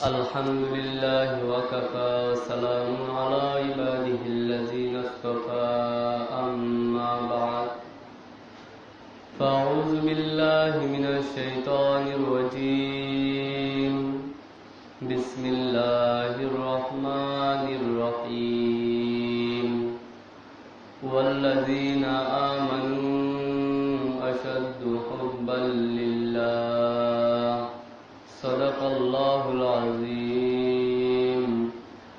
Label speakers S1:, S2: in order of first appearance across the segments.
S1: الحمد لله وكفى وسلام على عباده الذين اصطفى. أما بعد فأعوذ بالله من الشيطان الرجيم. بسم الله الرحمن الرحيم. والذين آمنوا أشد حبا لله الله العظيم.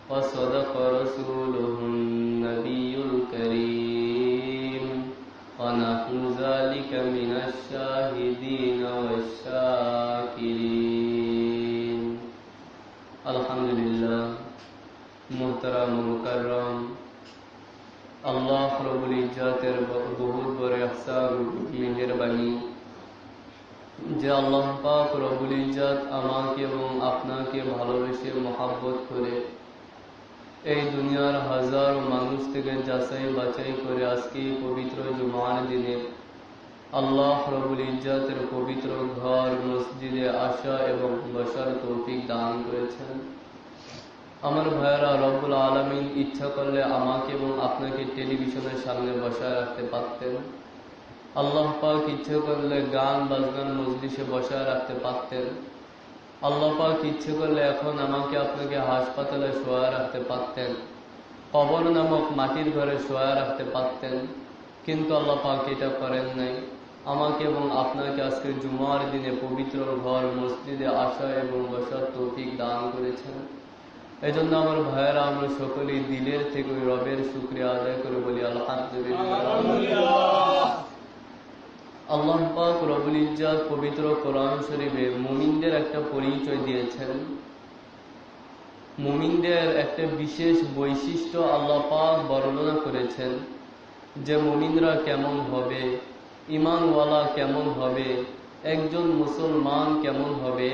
S1: وصدق رسوله النبي الكريم. ونحن ذلك من الشاهدين والشاكرين. الحمد لله محترم مکرم. اللہ رب العزت بہت بڑے احسان مہربانی যে আল্লাহ পাক রবুল ইজাত আমাকে এবং আপনাকে ভালোবেসে মহাব্বত করে এই দুনিয়ার হাজার মানুষ থেকে যাচাই বাছাই করে আজকে পবিত্র জুমার দিনে আল্লাহ রবুল ইজাতের পবিত্র ঘর, মসজিদে আসা এবং বসার তৌফিক দান করেছেন। আমার ভাইয়েরা, রব্বুল আলমিন ইচ্ছা করলে আমাকে এবং আপনাকে টেলিভিশনের সামনে বসায় রাখতে পারতেন। আল্লাহ পাক ইচ্ছে করলে গান বাজগান মজলিসে বসায় রাখতে পারতেন। আল্লাহ পাক ইচ্ছে করলে এখন আমাকে আপনাকে হাসপাতালে শোয়া রাখতে পারতেন। কবর নামক মাটির ঘরে শোয়া রাখতে পারতেন। কিন্তু আল্লাহ পাক এটা করেন নাই। আমাকে এবং আপনাকে আজকে জুমার দিনে পবিত্র ঘর, মসজিদে আসা এবং বসার তৌফিক দান করেছেন। এই জন্য আমার ভাইয়েরা, আমরা সকলেই দিলের থেকে রবের শুক্রিয়া আদায় করে বলি আলহামদুলিল্লাহ। আল্লাহ পাক রবুল ইজাদ পবিত্র কোরআন শরীফে মুমিনদের একটা পরিচয় দিয়েছেন। মুমিনদের একটা বিশেষ বৈশিষ্ট্য আল্লাহ পাক বর্ণনা করেছেন যে মুমিনরা কেমন হবে ইমানওয়ালা কেমন হবে, একজন মুসলমান কেমন হবে,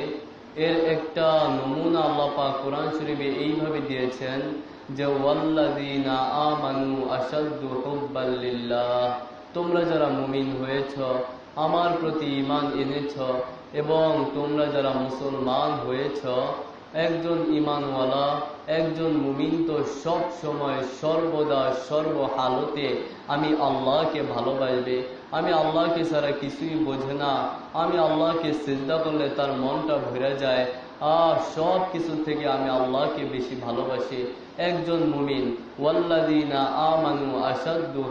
S1: এর একটা নমুনা আল্লাহ পাক কোরআন শরীফে এইভাবে দিয়েছেন যে, ওয়াল্লাযীনা আমানু আশাদ্দু হুব্বাল লিল্লাহ তোমরা যারা মুমিন হয়েছ আমার প্রতি ইমান এনেছ এবং তোমরা যারা মুসলমান হয়েছ, একজন ইমানওয়ালা একজন মুমিন তো সব সময় সর্বদা সর্বহালতে আমি আল্লাহকে ভালোবাসবে। আমি আল্লাহকে ছাড়া কিছুই বোঝে না। আমি আল্লাহকে চিন্তা করলে তার মনটা ভরে যায়। আর সব কিছু থেকে আমি আল্লাহকে বেশি ভালোবাসি। একজন মুমিন আসাদু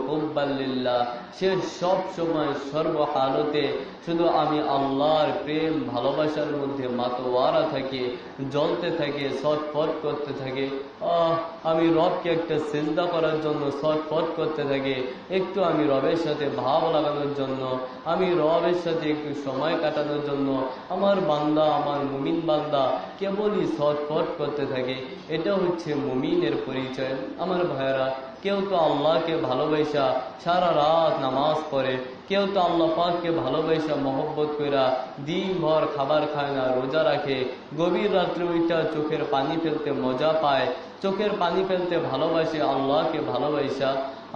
S1: সে সব সময় সর্বহালতে শুধু আমি আল্লাহর প্রেম, ভালোবাসার মধ্যে মাতোয়ারা থাকে, জ্বলতে থাকে, ছটফট করতে থাকে। আহ, আমি রবকে একটা চিন্তা করার জন্য ছটফট করতে থাকে, একটু আমি রবের সাথে ভাব লাগানোর জন্য, আমি রবের সাথে একটু সময় কাটানোর জন্য, আমার বান্দা, আমার মুমিন বান্দা কেবলই ছটফট করতে থাকে। এটা হচ্ছে মুমিনের পরিচয়। আমার ভাইয়েরা, কেউ তো আল্লাহকে ভালোবাসা সারা রাত নামাজ পড়ে, কেউ তো আল্লাহ পাককে ভালোবাসা, মহব্বত কইরা দিন ভর খাবার খায় না, রোজা রাখে। গভীর রাত্রে ওইটা চোখের পানি ফেলতে মজা পায়, চোখের পানি ফেলতে ভালোবাসে আল্লাহকে ভালোবাসা।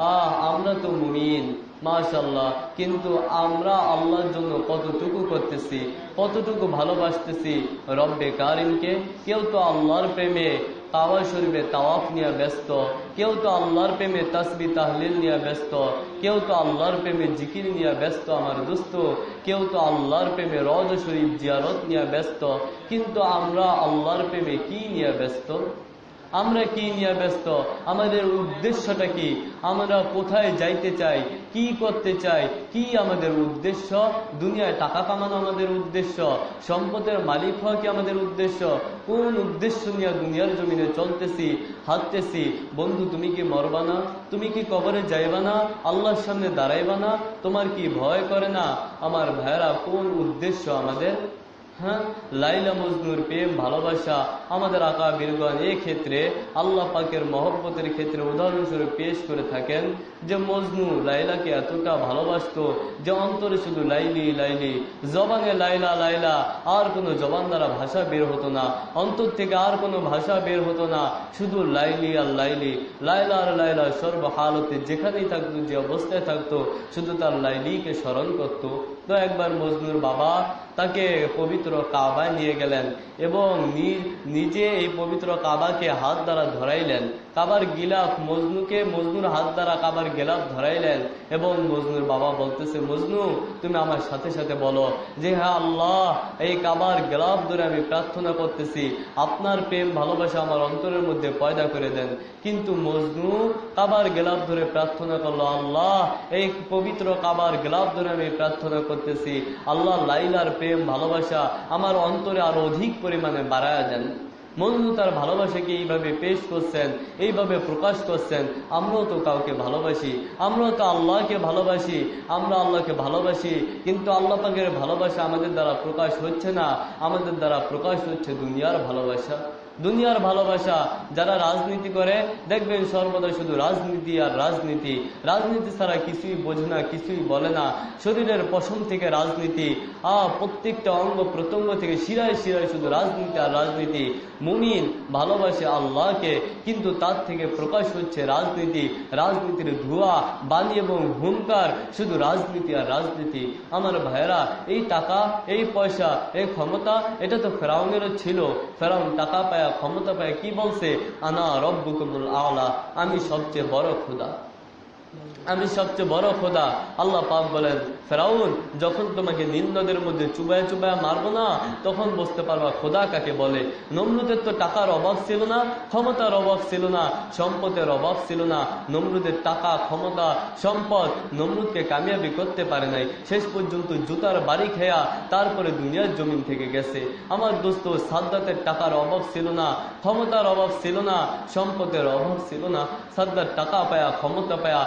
S1: আহ, আমরা তো মুমিন মাশাল্লাহ কিন্তু আমরা আল্লাহর জন্য কতটুকু করতেছি, কতটুকু ভালোবাসতেছি রব্বে কারিমকে? কেউ তো আল্লাহর প্রেমে তাওয়া শরীফে তাওয়াফ নিয়ে ব্যস্ত, কেউ তো আল্লাহর প্রেমে তসবি, তাহলিল নিয়ে ব্যস্ত, কেউ তো আল্লাহর প্রেমে জিকির নিয়ে ব্যস্ত আমার দোস্ত, কেউ তো আল্লাহর প্রেমে রজ শরীফ জিয়ারত নিয়ে ব্যস্ত, কিন্তু আমরা আল্লাহর প্রেমে কি নিয়ে ব্যস্ত? আমরা কি নিয়ে ব্যস্ত? আমাদের উদ্দেশ্যটা কি? আমরা কোথায় যাইতে চাই? কি করতে চাই? কি আমাদের উদ্দেশ্য? দুনিয়ায় টাকা কামানো আমাদের উদ্দেশ্য? সম্পদের মালিক হওয়া কি আমাদের উদ্দেশ্য? কোন উদ্দেশ্য নিয়ে দুনিয়ার জমিনে চলতেছি, হাঁটতেছি? বন্ধু, তুমি কি মরবা না? তুমি কি কবরে যাইবা না? আল্লাহর সামনে দাঁড়াইবা না? তোমার কি ভয় করে না? আমার ভাইয়েরা, কোন উদ্দেশ্য আমাদের হ্যাঁ? লাইলা মজনুর প্রেম, ভালোবাসা আমাদের আকা বীরগণ এই ক্ষেত্রে আল্লাহ পাকের মহব্বতের ক্ষেত্রে উদাহরণস্বরূপ পেশ করে থাকেন যে মজনু লাইলাকে এতটা ভালোবাসত যে অন্তরে শুধু লাইলি লাইলি, জবানে লাইলা লাইলা, আর কোনো জবান দ্বারা ভাষা বের হতো না। অন্তর থেকে আর কোনো ভাষা বের হতো না। শুধু লাইলি আর লাইলি, লাইলা আর লাইলা সর্বহালতে যেখানেই থাকতো, যে অবস্থায় থাকতো, শুধু তার লাইলিকে স্মরণ করতো। তো একবার মজনুর বাবা তাকে পবিত্র কাবায় নিয়ে গেলেন এবং নিজে এই পবিত্র কাবাকে হাত দ্বারা ধরাইলেন। কাবার গিলাফ মজনুকে মজনুর হাত দ্বারা কাবার গিলাফ ধরাইলেন এবং মজনুর বাবা বলতেছে, মজনু, তুমি আমার সাথে সাথে বলো যে হ্যাঁ আল্লাহ, এই কাবার গিলাফ ধরে আমি প্রার্থনা করতেছি। আপনার প্রেম, ভালোবাসা আমার অন্তরের মধ্যে পয়দা করে দেন। কিন্তু মজনু কাবার গেলাপ ধরে প্রার্থনা করল, আল্লাহ, এই পবিত্র কাবার গেলাপ ধরে আমি প্রার্থনা করতেছি। আল্লাহ লাইলার প্রেম, ভালোবাসা আমার অন্তরে আরও অধিক পরিমাণে বাড়ায় দেন। মজনু তার ভালোবাসাকে এইভাবে পেশ করছেন, এইভাবে প্রকাশ করছেন, আমরাও তো কাউকে ভালোবাসি, আমরাও তো আল্লাহকে ভালোবাসি, আমরা আল্লাহকে ভালোবাসি, কিন্তু আল্লাহ পাকের ভালোবাসা আমাদের দ্বারা প্রকাশ হচ্ছে না, আমাদের দ্বারা প্রকাশ হচ্ছে দুনিয়ার ভালোবাসা। দুনিয়ার ভালোবাসা যারা রাজনীতি করে, দেখবেন সর্বদা শুধু রাজনীতি আর রাজনীতি। রাজনীতি ছাড়া কিছুই বোঝে না, কিছুই বলে না। শরীরের পশম থেকে রাজনীতি, আ, প্রত্যেকটা অঙ্গ প্রত্যঙ্গ থেকে শিরায় শিরায় শুধু রাজনীতি আর রাজনীতি। মুমিন ভালোবাসে আল্লাহকে, কিন্তু তার থেকে প্রকাশ হচ্ছে রাজনীতি। রাজনীতির ধোঁয়া, বাণী এবং হুঙ্কার শুধু রাজনীতি আর রাজনীতি। আমার ভাইয়েরা, এই টাকা, এই পয়সা, এই ক্ষমতা, এটা তো ফেরাউনেরও ছিল। ফেরাউন টাকা পায়া ক্ষমতা পায়। কি বলছে? আনা রব্বুকুমুল আওলা আমি সবচেয়ে বড় খুদা আমি সবচেয়ে বড় খোদা, আল্লাহ পাক বলেন, ফেরাউন, যখন তোমাকে নীল নদের মধ্যে চুবায় চুবায় মারবো না, তখন বুঝতে পারবা খোদা কাকে বলে। নমরুদের তো টাকার অভাব ছিল না, ক্ষমতার অভাব ছিল না, সম্পদের অভাব ছিল না। নমরুদের টাকা, ক্ষমতা, সম্পদ নমরুদকে কামিয়াবি করতে পারে নাই। শেষ পর্যন্ত জুতার বাড়ি খেয়া তারপরে দুনিয়ার জমিন থেকে গেছে। আমার দোস্ত, সাদ্দাতের টাকার অভাব ছিল না, ক্ষমতার অভাব ছিল না, সম্পদের অভাব ছিল না। সাদ্দার টাকা পায়া, ক্ষমতা পায়া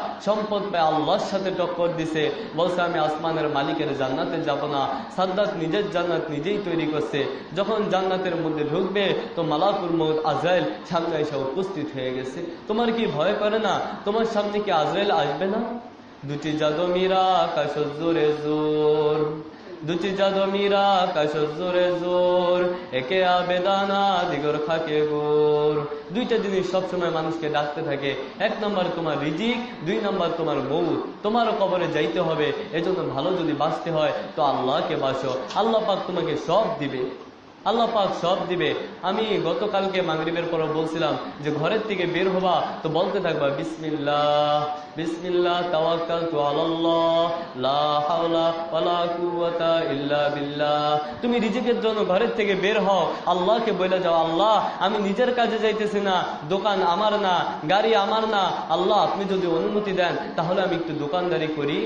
S1: সম্পদ পায় আল্লাহর সাথে টক্কর দিছে। বলছে, আমি আসমানের মালিকের জান্নাতে যাব না। সাদ্দাত নিজের জান্নাত নিজেই তৈরি করছে। যখন জান্নাতের মধ্যে ঢুকবে, তো মালাকুর মৌত আজরাইল সামনে এসে উপস্থিত হয়ে গেছে। তোমার কি ভয় করে না? তোমার সামনে কি আজরাইল আসবে না? দুটি জাদমিরা কাশ জোরে জোর। দুটি জাদু মীরা কাশজোরে জোর, একে আবেদানা, দিগর খাকে গোর। দুইটা জিনিস সবসময় মানুষকে ডাকতে থাকে। এক নম্বর তোমার রিজিক, দুই নম্বর তোমার বউ তোমারও কবরে যাইতে হবে, এজন্য ভালো যদি বাঁচতে হয়, তো আল্লাহকে বাসো আল্লাহ পাক তোমাকে সব দিবে। আল্লাহ পাক সব দিবে। আমি গতকালকে মাগরিবের পর বলছিলাম যে ঘরের থেকে বের হবা, তো বলতে থাকবা, বিসমিল্লাহ বিসমিল্লাহ লা হাওলা বিল্লাহ। তুমি রিজিকের জন্য ঘরের থেকে বের হও, আল্লাহকে বলে যাও, আল্লাহ, আমি নিজের কাজে যাইতেছি না, দোকান আমার না, গাড়ি আমার না। আল্লাহ, আপনি যদি অনুমতি দেন, তাহলে আমি একটু দোকানদারি করি।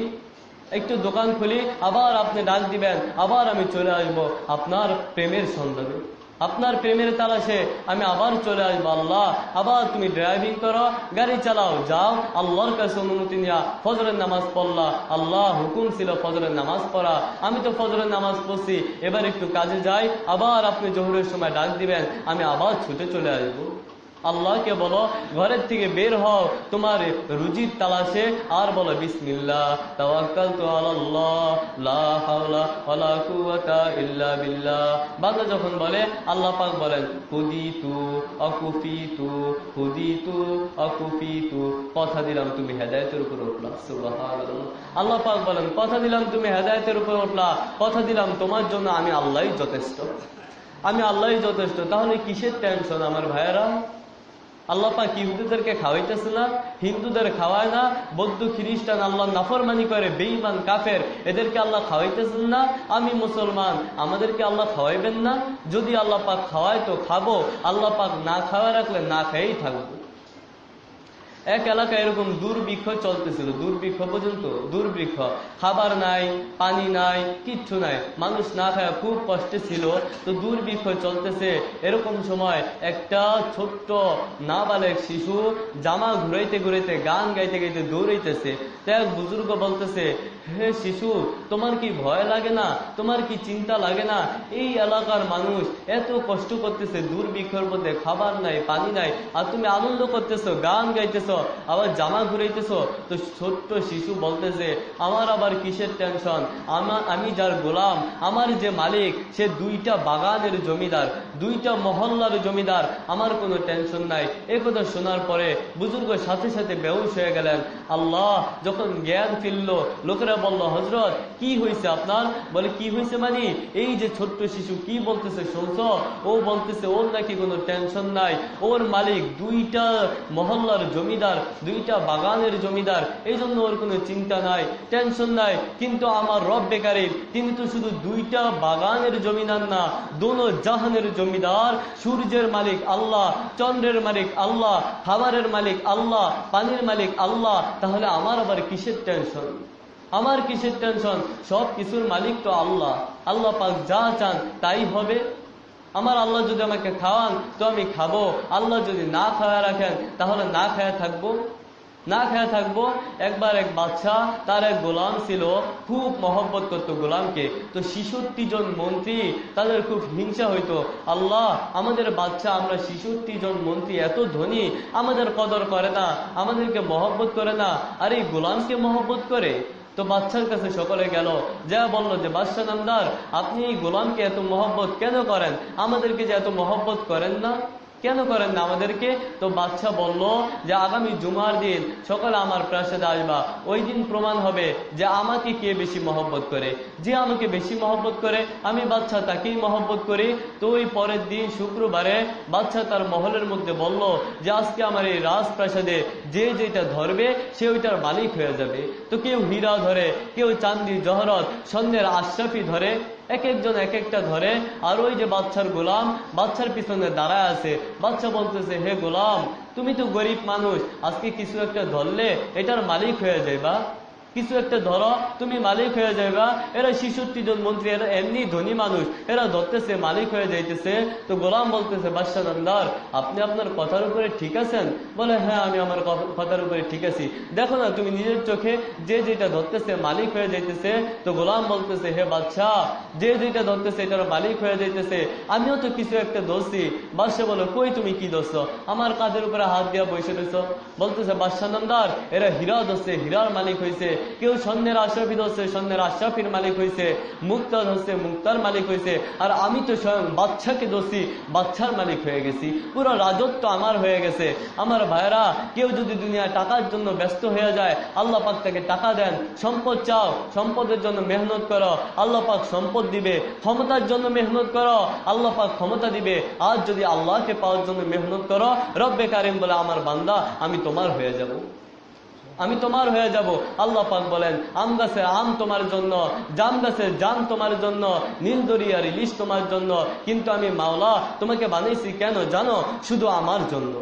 S1: একটু দোকান খুলি, আবার আপনি ডাক দিবেন, আবার আমি চলে আসব। আপনার প্রেমের সন্ধানে। আপনার প্রেমের তালাশে আমি আবার চলে আসব, আল্লাহ। আবার তুমি ড্রাইভিং করো, গাড়ি চালাও, যাও। আল্লাহর কাছে অনুমতি নেওয়া, ফজরের নামাজ পড়লা। আল্লাহ হুকুম ছিল ফজরের নামাজ পড়া। আমি তো ফজরের নামাজ পড়ছি, এবার একটু কাজে যাই। আবার আপনি জোহরের সময় ডাক দিবেন, আমি আবার ছুটে চলে আসব। আল্লাহকে বলো, ঘরের থেকে বের হও, তোমার রুজির তালাশে, আর বলো, বিসমিল্লাহ, তাওয়াক্কালতু আলাল্লাহ, লা ইল্লা বিল্লাহ। বান্দা যখন বলে, আল্লাহ পাক বলেন, হুদিতু আকুফিতু হুদিতু আকুফিতু কথা দিলাম তুমি হেদায়েতের উপর উঠলা আল্লাহ পাক বলেন, কথা দিলাম তুমি হেদায়েতের উপর উঠলা, কথা দিলাম তোমার জন্য আমি আল্লাহই যথেষ্ট। আমি আল্লাহই যথেষ্ট, তাহলে কিসের টেনশন আমার ভাইয়েরা? আল্লাহ পাক হিন্দুদেরকে খাওয়াইতেছে না, হিন্দুদের খাওয়ায় না, বৌদ্ধ, খ্রিস্টান, আল্লাহ নাফরমানি করে, বেঈমান, কাফের, এদেরকে আল্লাহ খাওয়াইতেছেন না, আমি মুসলমান, আমাদেরকে আল্লাহ খাওয়াইবেন না, যদি আল্লাহ পাক খাওয়ায় তো খাব, আল্লাহ পাক না খাওয়া রাখলে না খেয়েই থাকব। এক এলাকায় এরকম দুর্ভিক্ষ চলতেছিল। দুর্ভিক্ষ পর্যন্ত, দুর্ভিক্ষ। খাবার নাই, পানি নাই, কিচ্ছু নাই। মানুষ না খায় খুব কষ্টে ছিল। তো দুর্ভিক্ষ চলতেছে। এরকম সময় একটা ছোট্ট নাবালেক শিশু জামা ঘুরাইতে ঘুরাইতে, গান গাইতে গাইতে দৌড়াইতেছে। তো এক বুজুর্গ বলতেছে, হে শিশু, তোমার কি ভয় লাগে না? তোমার কি চিন্তা লাগে না? এই এলাকার মানুষ এত কষ্ট করতেছে। দুর্ভিক্ষের মধ্যে খাবার নাই, পানি নাই। আর তুমি আনন্দ করতেছো, গান গাইতেছো। আবার জামা ঘুরাইতেছ, তো ছোট্ট শিশু বলতেছে, আমার আবার কিসের টেনশন আমার আমি যার গোলাম, আমার যে মালিক, সে দুইটা বাগানের জমিদার, দুইটা মহল্লার জমিদার, আমার কোনো টেনশন নাই। এ কথা শোনার পরে বুজুর্গ সাথে সাথে বেউস হয়ে গেলেন। আল্লাহ যখন জ্ঞান ফিরল, লোকেরা বলল হজরত কি হয়েছে আপনার? বলে, কি হয়েছে মানে? এই যে ছোট্ট শিশু, কি বলতেছে শুনছ? ও বলতেছে, ওর নাকি কোনো টেনশন নাই। ওর মালিক দুইটা মহল্লার জমিদার, দুইটা বাগানের জমিদার এই জন্য ওর কোনো চিন্তা নাই টেনশন নাই। কিন্তু আমার রব বেকারের, তিনি তো শুধু দুইটা বাগানের জমিদার না, দোনো জাহানের জমিদার। সূর্যের মালিক আল্লাহ, চন্দ্রের মালিক আল্লাহ, খাবারের মালিক আল্লাহ, পানির মালিক আল্লাহ। তাহলে আমার আবার কিসের টেনশন আমার কিসের টেনশন সব কিছুর মালিক তো আল্লাহ। আল্লাহ পাক যা চান তাই হবে। আমার আল্লাহ যদি আমাকে খাওয়ান, তো আমি খাব। আল্লাহ যদি না খাওয়া রাখেন, তাহলে না খায়া থাকব। না খেয়ে থাকব। একবার এক বাচ্চা, তার এক গোলাম ছিল, খুব মহব্বত করতো গোলামকে। তো শিশুটি জন মন্ত্রী, তাদের খুব হিংসা হইতো। আল্লাহ, আমাদের বাচ্চা, আমরা শিশুটি জন মন্ত্রী, এত ধনী, আমাদের কদর করে না, আমাদেরকে মহব্বত করে না। আর এই গোলামকে মহব্বত করে? তো বাচ্চার কাছে সকলে গেল। যা বলল যে, বাদশাহ নামদার, আপনি গোলামকে এত মহব্বত কেন করেন? আমাদেরকে যে এত মহব্বত করেন না? কেন করেন না আমাদেরকে? তো বাচ্চা বলল যে, আগামী জুমার দিন সকালে আমার প্রাসাদে আসবা। ওই দিন প্রমাণ হবে যে আমাকে কে বেশি মহব্বত করে। যে আমাকে বেশি মহব্বত করে, আমি বাচ্চা তাকেই মহব্বত করি। তো ওই পরের দিন শুক্রবারে বাচ্চা তার মহলের মধ্যে বলল যে, আজকে আমার এই রাজপ্রাসাদে যে যেটা ধরবে, সে ওইটার মালিক হয়ে যাবে। তো কেউ হীরা ধরে, কেউ চান্দি, জহরত, স্বর্ণের আশরাফি ধরে। এক একজন এক একটা ধরে, আর ওই যে বাচ্চার গোলাম, বাচ্চার পিছনে দাঁড়ায় আছে। বাচ্চা বলতেছে, হে গোলাম, তুমি তো গরিব মানুষ, আজকে কিছু একটা ধরলে, এটার মালিক হয়ে যাইবা। কিছু একটা ধরো, তুমি মালিক হয়ে যাইবা। এরা শিশুটি জন মন্ত্রী, এরা এমনি ধনী মানুষ। এরা ধরতেছে, মালিক হয়ে যাইতেছে। তো গোলাম বলতেছে, বাদশাহ আপনি আপনার কথার উপরে ঠিক আছেন? বলে হ্যাঁ আমি আমার কথার উপরে ঠিক আছি। দেখো না, তুমি নিজের চোখে যে যেটা ধরতেছে, মালিক হয়ে যাইতেছে। তো গোলাম বলতেছে, হে বাদশাহ, যে যেটা ধরতেছে, এটার মালিক হয়ে যাইতেছে। আমিও তো কিছু একটা ধরছি। বাদশাহ বলো, কই তুমি কি ধরছ? আমার কাঁধের উপরে হাত দিয়া বসে রয়েছ বলতেছে, বাদশাহ এরা হীরা ধরছে, হীরার মালিক হয়েছে কেউ স্বর্ণের আশরাফি ধরছে স্বর্ণের আশরাফির মালিক হয়েছে মুক্তা ধরছে মুক্তার মালিক হয়েছে আর আমি তো স্বয়ং বাচ্চাকে ধরছি বাচ্চার মালিক হয়ে গেছি। পুরো রাজত্ব আমার হয়ে গেছে। আমার ভাইরা কেউ যদি দুনিয়া টাকার জন্য ব্যস্ত হয়ে যায়, আল্লাহ পাক তাকে টাকা দেন। সম্পদ চাও, সম্পদের জন্য মেহনত করো। আল্লাহ পাক সম্পদ দিবে। ক্ষমতার জন্য মেহনত করো। আল্লাহ পাক ক্ষমতা দিবে। আর যদি আল্লাহকে পাওয়ার জন্য মেহনত করো, রব্বে কারিম বলে, আমার বান্দা, আমি তোমার হয়ে যাব। আমি তোমার হয়ে যাব। আল্লাহ পাক বলেন, আম গাছে আম তোমার জন্য, জাম গাছে জাম তোমার জন্য, নীল দরিয়ার ইলিশ তোমার জন্য, কিন্তু আমি মাওলা তোমাকে বানিয়েছি কেন জানো? শুধু আমার জন্য।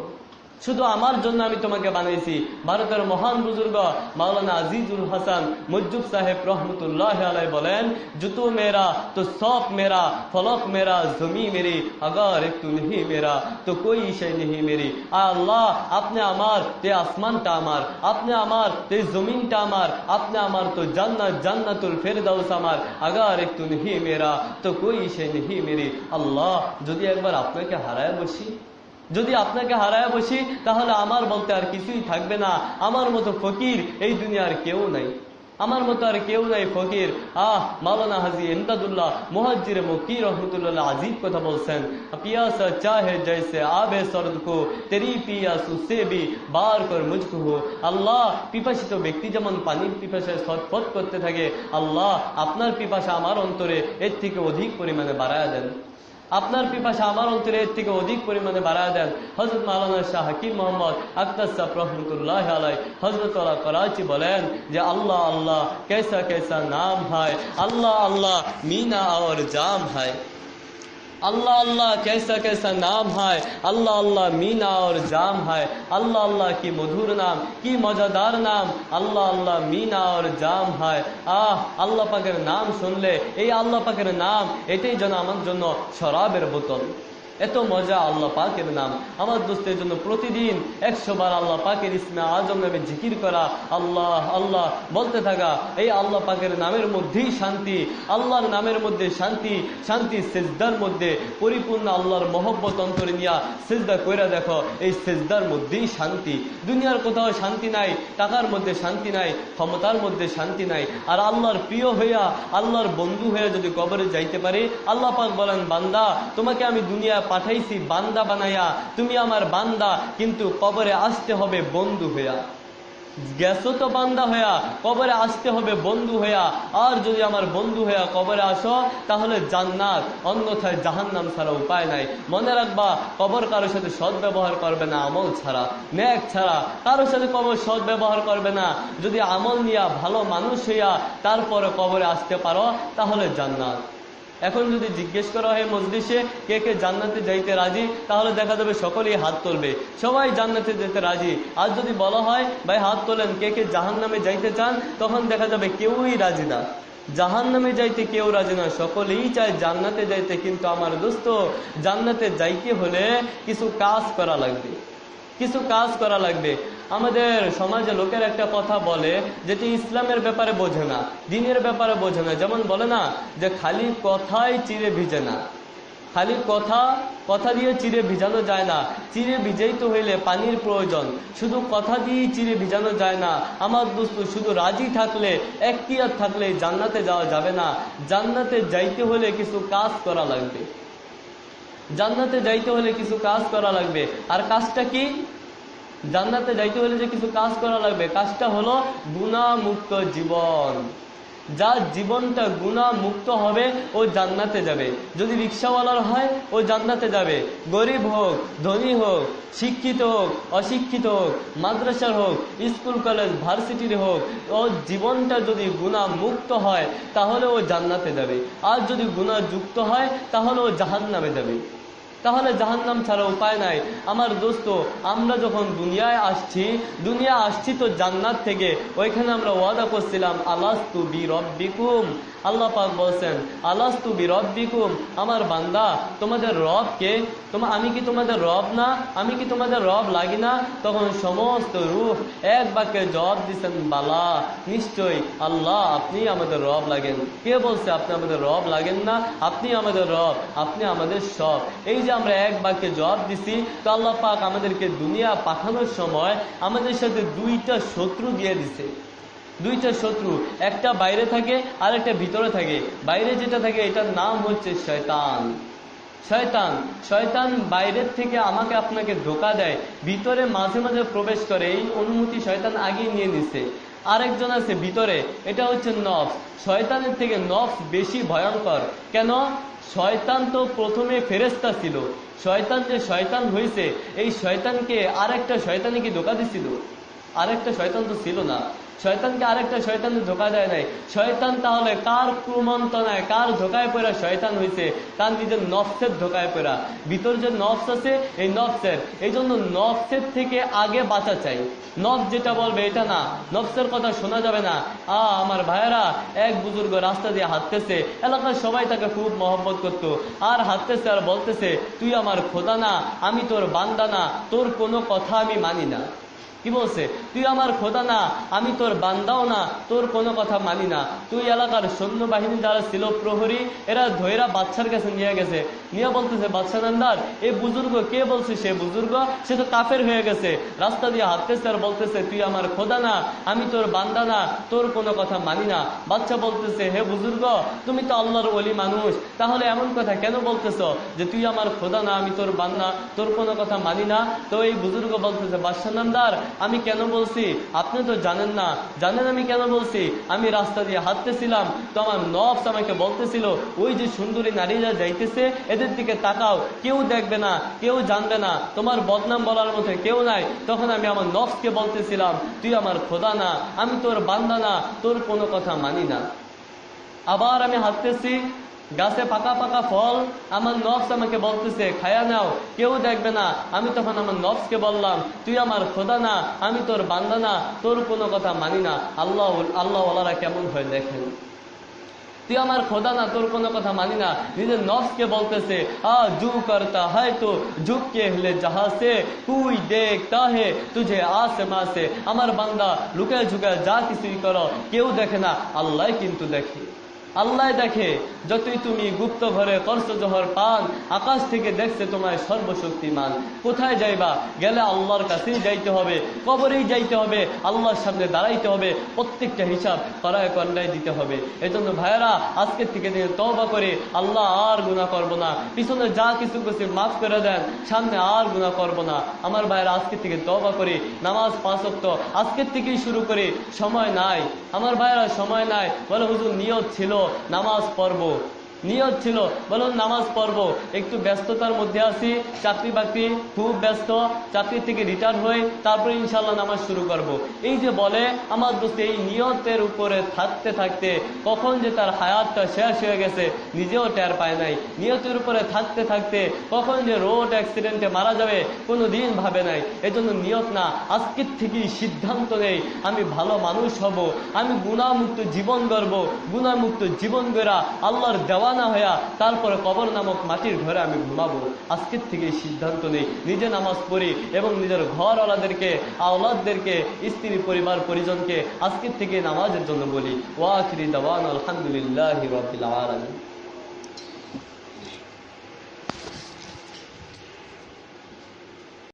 S1: শুধু আমার জন্য আমি তোমাকে বানিয়েছি ভারতের মহান বুজুর্গ মাওলানা আজিজুল হাসান মজুব সাহেব রহমতুল্লাহ আলাই বলেন, জুতো মেরা, তো সব মেরা, ফলক মেরা, জমি মেরি, আগার একটু নেহি মেরা, তো কই সে নেহি মেরি? আল্লাহ, আপনি আমার তে আসমানটা আমার, আপনি আমার তে জমিনটা আমার, আপনি আমার তো জান্নাত, জান্নাতুল ফের দাউস আমার, আগার একটু নেহি মেরা, তো কই সে নেহি মেরি? আল্লাহ, যদি একবার আপনাকে হারায় বসি যদি আপনাকে হারায় বসি, তাহলে আমার বলতে আর কিছুই থাকবে না। আমার মতো ফকির এই দুনিয়ার কেউ নাই। আমার মতো আর কেউ নাই ফকির। আহ, মাওলানা হাজি ইমদাদুল্লাহ মুহাজ্জির মকি রহমতুল্লাহ আজিব কথা বলছেন। পিয়াসা চাহে জৈসে আবে সরদ কো তেরি পিয়াসু সে বি বার কর মুঝকো হো। আল্লাহ পিপাসিত ব্যক্তি যেমন পানির পিপাসায় ছটফট করতে থাকে, আল্লাহ আপনার পিপাসা আমার অন্তরে এর থেকে অধিক পরিমাণে বাড়ায় দেন। আপনার পিপাসা আমার অন্তরে এর থেকে অধিক পরিমাণে বাড়া দেন। হজরত মালানা শাহ হাকিম মোহাম্মদ আক্তার শাহ রহমতুল্লাহ আলাই আল্লাহ করাচি বলেন যে, আল্লাহ আল্লাহ, কেসা কেসা নাম হয়। আল্লাহ আল্লাহ, মিনা আওয়ার জাম হয়। अल्लाह अल्लाह कैसा कैसा नाम है अल्लाह अल्लाह मीना और जाम है अल्लाह अल्लाह की मधुर नाम की मजादार नाम अल्लाह अल्लाह मीना और জাম হয় আহ আল্লাহ পাকের নাম শুনলে এই আল্লাহ পাকের নাম এটাই যেন আমার জন্য শরাবের বোতল এত মজা আল্লাহ পাকের নাম। আমার দোস্তের জন্য প্রতিদিন একশো বার আল্লাহ পাকের ইসমে আজম নামে জিকির করা, আল্লাহ আল্লাহ, বলতে থাকা, এই আল্লাহ পাকের নামের মধ্যেই শান্তি, আল্লাহর নামের মধ্যে শান্তি শান্তি সেজদার মধ্যে পরিপূর্ণ আল্লাহর মহব্বত অন্তরে নিয়া সেজদা কইরা দেখো, এই সেজদার মধ্যেই শান্তি। দুনিয়ার কোথাও শান্তি নাই, টাকার মধ্যে শান্তি নাই, ক্ষমতার মধ্যে শান্তি নাই। আর আল্লাহর প্রিয় হইয়া, আল্লাহর বন্ধু হইয়া যদি কবরে যাইতে পারি, আল্লাহ পাক বলেন, বান্দা, তোমাকে আমি দুনিয়া পাঠাইছি, বান্দা বানাইয়া তুমি আমার বান্দা, কিন্তু কবরে আসতে হবে বন্ধু হইয়া। গেছো তো বান্দা হইয়া, কবরে আসতে হবে বন্ধু হইয়া। আর যদি আমার বন্ধু হইয়া কবরে আসো, তাহলে জান্নাত, অন্যথায় জাহান্নাম ছাড়া উপায় নাই। মনে রাখবা, কবর কারোর সাথে সৎ ব্যবহার করবে না, আমল ছাড়া। ন্যাক ছাড়া কারোর সাথে কবর সৎ ব্যবহার করবে না। যদি আমল নিয়া ভালো মানুষ হইয়া তারপরে কবরে আসতে পারো, তাহলে জান্নাত। এখন যদি জিজ্ঞেস করা হয় মজলিসে কে কে জান্নাতে যাইতে রাজি, তাহলে দেখা যাবে সকলেই হাত তুলবে। সবাই জান্নাতে যেতে রাজি। আর যদি বলা হয়, ভাই, হাত তোলেন, কে কে জাহান নামে যাইতে চান? তখন দেখা যাবে কেউই রাজি না। জাহান নামে যাইতে কেউ রাজি না। সকলেই চায় জান্নাতে যাইতে, কিন্তু আমার দোস্ত, জান্নাতে যাইতে হলে কিছু কাজ করা লাগবে। কিছু কাজ করা লাগবে। আমাদের সমাজে লোকের একটা কথা বলে যেটি ইসলামের ব্যাপারে বোঝে না, দিনের ব্যাপারে বোঝে না। যেমন বলে না যে, খালি কথাই চিরে ভিজে না। খালি কথা কথা দিয়ে চিরে ভিজানো যায় না। চিরে ভিজাইতে হইলে পানির প্রয়োজন। শুধু কথা দিয়েই চিরে ভিজানো যায় না। আমার দোস্ত, শুধু রাজি থাকলে একটিয়ার থাকলে জান্নাতে যাওয়া যাবে না। জান্নাতে যাইতে হলে কিছু কাজ করা লাগবে। জান্নাতে যাইতে হলে কিছু কাজ করা লাগবে। আর কাজটা কি? জান্নাতে যাইতে হলে যে কিছু কাজ করা লাগবে, কাজটা হলো গুণা মুক্ত জীবন। যার জীবনটা গুণা মুক্ত হবে, ও জান্নাতে যাবে। যদি রিক্সাওয়ালার হয়, ও জান্নাতে যাবে। গরিব হোক, ধনী হোক, শিক্ষিত হোক, অশিক্ষিত হোক, মাদ্রাসার হোক, স্কুল, কলেজ, ভার্সিটির হোক, ও জীবনটা যদি গুণা মুক্ত হয়, তাহলে ও জান্নাতে যাবে। আর যদি গুণা যুক্ত হয়, তাহলে ও জাহান নামে যাবে। তাহলে জাহান্নাম ছাড়া উপায় নাই। আমার দোস্ত, আমরা যখন দুনিয়ায় আসছি, দুনিয়া আসছি তো জান্নাত থেকে। ওইখানে আমরা ওয়াদা করছিলাম, আলাস্তু বি রব্বিকুম আল্লাহ পাক বলছেন, আলাস্তু বি রব্বিকুম আমার বান্দা, তোমাদের রব কে? তোমা, আমি কি তোমাদের রব না? আমি কি তোমাদের রব লাগি না? তখন সমস্ত রূপ এক বাক্যে জবাব দিচ্ছেন বালা, নিশ্চয়ই আল্লাহ আপনি আমাদের রব লাগেন। কে বলছে, আপনি আমাদের রব লাগেন না? আপনি আমাদের রব, আপনি আমাদের সব। এই যে আমরা এক বাক্যে জবাব দিছি, তো আল্লাহ পাক আমাদেরকে দুনিয়া পাঠানোর সময় আমাদের সাথে দুইটা শত্রু দিয়ে দিছে। দুইটা শত্রু, একটা বাইরে থাকে আর একটা ভিতরে থাকে। বাইরে যেটা থাকে, এটার নাম হচ্ছে শয়তান। শয়তান শয়তান বাইরের থেকে আমাকে আপনাকে ধোকা দেয়, ভিতরে মাঝে মাঝে প্রবেশ করে, এই অনুমতি শয়তান আগেই নিয়ে নিছে। আরেকজন আছে ভিতরে, এটা হচ্ছে নফস। শয়তানের থেকে নফস বেশি ভয়ঙ্কর। কেন? শয়তান তো প্রথমে ফেরেস্তা ছিল। শয়তান যে শয়তান হয়েছে এই শয়তানকে আর একটা শয়তানে কি ধোকা দিছিল? আরেকটা শয়তান তো ছিল না। শয়তানকে আরেকটা শয়তানের ধোকা দেয় নাই। শয়তান তাহলে কার কুমন্ত্রণায়, কার ধোকায় পড়া শয়তান হয়েছে তার নিজের নফসের ধোকায় পড়া। ভিতর যে নফস আছে, এই নফসের। এই জন্য নফসের থেকে আগে বাঁচা চাই। নফস যেটা বলবে, এটা না। নফসের কথা শোনা যাবে না। আ, আমার ভাইয়েরা, এক বুজুর্গ রাস্তা দিয়ে হাঁটতেছে। এলাকার সবাই তাকে খুব মহব্বত করত। আর হাঁটতেছে আর বলতেছে, তুই আমার খোদা না, আমি তোর বান্দা না, তোর কোনো কথা আমি মানি না। কি বলছে? তুই আমার খোদা না, আমি তোর বান্দাও না, তোর কোনো কথা মানি না। তুই এলাকার সৈন্যবাহিনী যারা ছিল প্রহরী, এরা ধৈরা বাচ্চার কাছে নিয়ে গেছে। নিয়ে বলতেছে বাচ্চা নান্দার এই বুজুর্গ, কে বলছে সে বুজুর্গ? সে তো কাফের হয়ে গেছে। রাস্তা দিয়ে হাঁটতেছে আর বলতেছে, তুই আমার খোদা না, আমি তোর বান্দা না, তোর কোনো কথা মানি না। বাচ্চা বলতেছে, হে বুজুর্গ, তুমি তো আল্লাহর অলি মানুষ। তাহলে এমন কথা কেন বলতেছ যে তুই আমার খোদা না, আমি তোর বান্দা, তোর কোনো কথা মানি না? তো এই বুজুর্গ বলতেছে, বাদশাহ নান্দার আমি কেন বলছি? আপনি তো জানেন না। জানেন আমি কেন বলছি? আমি রাস্তা দিয়ে হাঁটতেছিলাম, তো আমার নফস আমাকে বলতেছিল, ওই যে সুন্দরী নারীরা যাইতেছে, এদের দিকে তাকাও। কেউ দেখবে না, কেউ জানবে না। তোমার বদনাম বলার মধ্যে কেউ নাই। তখন আমি আমার নফসকে বলতেছিলাম, তুই আমার খোদা না, আমি তোর বান্দা না, তোর কোনো কথা মানি না। আবার আমি হাঁটতেছি গাছে পাকা পাকা ফল আমার নফস আমাকে বলতেছে, খায়া নাও, কেউ দেখবে না। আমি তখন আমার নফসকে বললাম, তুই আমার খোদা না, আমি তোর বান্দা না, তোর কোনো কথা মানি না। আল্লাহ আল্লাহ ওলারা কেমন হয় দেখেন? তুই আমার খোদা না, তোর কোনো কথা মানি না। নিজের নফসকে বলতেছে, আ জু করতা হয় তো ঝুঁক কে হলে সে তুই দেখতা হে তুঝে আসে মাসে। আমার বান্দা লুকে ঝুঁকে যা কিছুই করো, কেউ দেখে না, আল্লাহ কিন্তু দেখে। আল্লাহ দেখে, যতই তুমি গুপ্ত ঘরে কর্ষ জহর পান, আকাশ থেকে দেখছে তোমায় সর্বশক্তিমান। কোথায় যাইবা? গেলে আল্লাহর কাছেই যাইতে হবে, কবরেই যাইতে হবে, আল্লাহর সামনে দাঁড়াইতে হবে, প্রত্যেকটা হিসাব করায় কন্যায় দিতে হবে। এজন্য ভাইয়েরা, আজকের থেকে দিনে তবা করে আল্লাহ আর গুণা করব না। পিছনে যা কিছু কিছু মাফ করে দেন, সামনে আর গুণা করব না। আমার ভাইয়েরা, আজকের থেকে তবা করে, নামাজ পাঁচক্ত আজকের থেকেই শুরু করে, সময় নাই। আমার ভাইয়েরা, সময় নাই। বলে, হুজুর, নিয়ত ছিল। নামাজ পড়ব নিয়ত ছিল। বলুন, নামাজ পড়ব। একটু ব্যস্ততার মধ্যে আছি। চাকরি বাকরি খুব ব্যস্ত। চাকরি থেকে রিটায়ার হয়ে তারপরে ইনশাল্লাহ নামাজ শুরু করব। এই যে বলে, আমার দোস্ত, এই নিয়তের উপরে থাকতে থাকতে কখন যে তার হায়াতটা শেষ হয়ে গেছে, নিজেও টের পায় নাই। নিয়তের উপরে থাকতে থাকতে কখন যে রোড অ্যাক্সিডেন্টে মারা যাবে কোনো দিন ভাবে নাই। এজন্য নিয়ত না, আজকের থেকেই সিদ্ধান্ত নেই, আমি ভালো মানুষ হব, আমি গুণামুক্ত জীবন গড়ব। গুণামুক্ত জীবন গড়া আল্লাহর দেওয়ানা হইয়া তারপরে কবর নামক মাটির ঘরে আমি ঘুমাবো। আজকের থেকে সিদ্ধান্ত নেই। নিজে নামাজ পড়ি এবং নিজের ঘরওয়ালাদেরকে, আওলাদদেরকে, স্ত্রী পরিবার পরিজনকে আজকের থেকে নামাজের জন্য বলি। ওয়াখিরি দাওয়ান আলহামদুলিল্লাহ রবিল আলমী